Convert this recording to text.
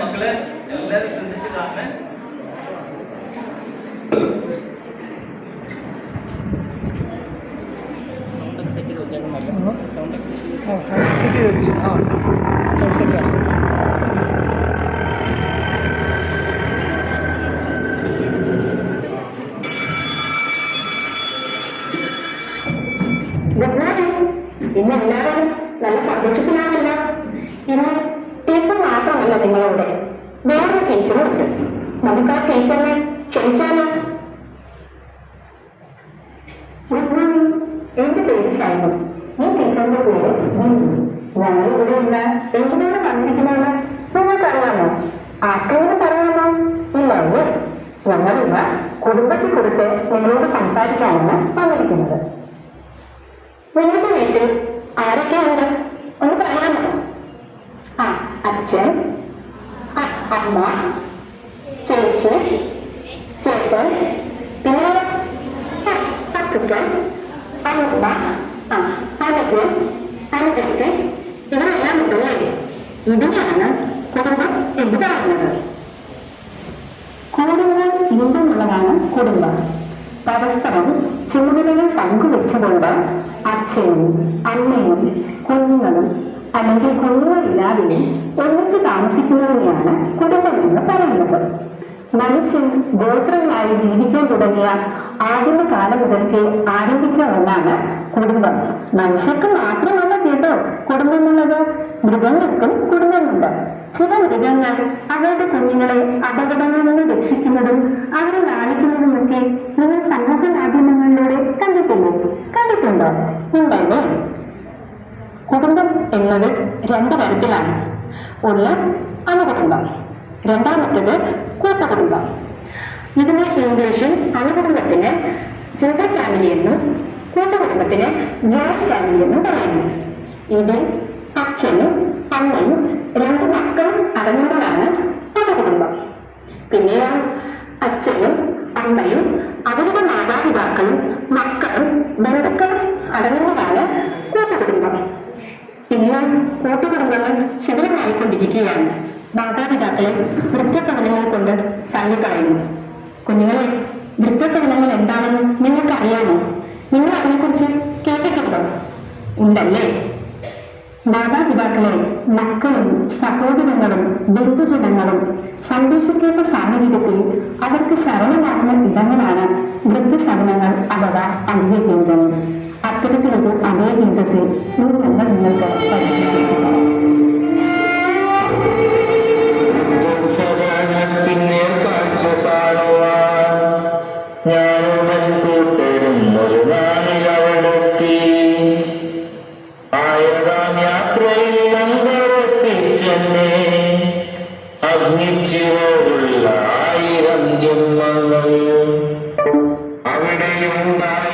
മക്കളെ എല്ലാവരും ശ്രദ്ധിച്ചിട്ടാണ് sound set ചെയ്ത് വെച്ചു ആ സൗണ്ട് സെറ്റാണ് ഇന്ന് എല്ലാവരും നല്ല സന്തോഷത്തിലാണല്ലോ ഇന്ന് നിങ്ങളോട്. വേറൊരു ടീച്ചറും ഉണ്ട്. നമുക്ക് ആ ടീച്ചറിനെ ക്ഷണിച്ചാലോ? ഗുഡ് മോർണിംഗ് എന്റെ പേര് ഷൈമൻ ഈ ടീച്ചറിന്റെ പേര് ഞങ്ങൾ ഇവിടെ ഇന്ന് എന്തിനാണ് വന്നിരിക്കുന്നത് നിങ്ങൾക്കറിയാമോ? ആർക്കെങ്കിലും പറയാമോ? ഇല്ല അല്ലേ ഞങ്ങളിന്ന് കുടുംബത്തെ കുറിച്ച് നിങ്ങളോട് സംസാരിക്കാനാണ് വന്നിരിക്കുന്നത്. നിങ്ങളുടെ വീട്ടിൽ ആരൊക്കെയുണ്ട്? ഒന്ന് പറയാമോ? ആ അച്ഛൻ അമ്മ ചേച്ചി ചേട്ടൻ പിന്നെ അപ്പൂപ്പൻ അമ്മ ആ അനുജൻ അനുജത്ത് ഇവരെല്ലാം ഉണ്ടല്ലേ ഇതിനാണ് കുടുംബം എന്ന് പറയുന്നത്. കൂടുതൽ ഇമ്പമുള്ളതാണ് കുടുംബം. പരസ്പരം ചുമതലകൾ പങ്കുവെച്ചുകൊണ്ട് അച്ഛനും അമ്മയും കുഞ്ഞുങ്ങളും അല്ലെങ്കിൽ കുഞ്ഞുങ്ങളില്ലാതെയും ഒന്നിച്ച് താമസിക്കുന്നതിനെയാണ് കുടുംബം എന്ന് പറയുന്നത്. മനുഷ്യൻ ഗോത്രങ്ങളായി ജീവിക്കാൻ തുടങ്ങിയ ആദിമ കാലം മുതൽക്കേ ആരംഭിച്ച ഒന്നാണ് കുടുംബം. മനുഷ്യർക്ക് മാത്രമല്ല കേട്ടോ കുടുംബമുള്ളത്. മൃഗങ്ങൾക്കും കുടുംബമുണ്ട്. ചില മൃഗങ്ങൾ അവരുടെ കുഞ്ഞുങ്ങളെ അപകടങ്ങളിൽ നിന്ന് രക്ഷിക്കുന്നതും അവരെ ലാളിക്കുന്നതുമൊക്കെ നിങ്ങൾ സമൂഹ മാധ്യമങ്ങളിലൂടെ കണ്ടിട്ടില്ലേ? കണ്ടിട്ടുണ്ടോ? ഉണ്ടല്ലേ? കുടുംബം എന്നത് രണ്ട് തരത്തിലാണ്. ഒന്ന് അണുകുടുംബം രണ്ടാമത്തേത് കൂട്ടുകുടുംബം ഇതിനെ ഇംഗ്ലീഷിൽ അണുകുടുംബത്തിന് സിംഗിൾ ഫാമിലി എന്നും കൂട്ടുകുടുംബത്തിന് ജോയിന്റ് ഫാമിലി എന്നും പറയുന്നു. ഇതിൽ അച്ഛനും അമ്മയും രണ്ട് മക്കളും അടങ്ങുന്നതാണ് അണുകുടുംബം പിന്നെയോ അച്ഛനും അമ്മയും അവരുടെ മാതാപിതാക്കളും മക്കളും ബന്ധുക്കളും അടങ്ങുന്നതാണ് കൂട്ടുകുടുംബം ഇന്ന് കൂട്ടുകുടുംബങ്ങൾ ശിഥിലമായിക്കൊണ്ടിരിക്കുകയാണ്. മാതാപിതാക്കളെ വൃദ്ധസവനങ്ങൾ കൊണ്ട് തള്ളിക്കളയുന്നു. കുഞ്ഞുങ്ങളെ വൃദ്ധസവനങ്ങൾ എന്താണെന്ന് നിങ്ങൾക്ക് അറിയാമോ നിങ്ങൾ അതിനെക്കുറിച്ച് കേട്ടിട്ടുണ്ടോ? ഉണ്ടല്ലേ? മാതാപിതാക്കളെ മക്കളും സഹോദരങ്ങളും ബന്ധുജനങ്ങളും സന്തോഷിക്കാത്ത സാഹചര്യത്തിൽ അവർക്ക് ശരണമാകുന്ന ഇടങ്ങളാണ് വൃദ്ധസദനങ്ങൾ അഥവാ അഭയകേന്ദ്രം അത്തരത്തിലൊരു അഭയകേന്ദ്രത്തെ ഞങ്ങൾ നിങ്ങൾക്ക് പരിശീലിപ്പിക്കാം ഞാനുമൻ കൂട്ടരും ഒരു ആയിരം ജന്മങ്ങൾ. അവിടെയുണ്ടായിരുന്നു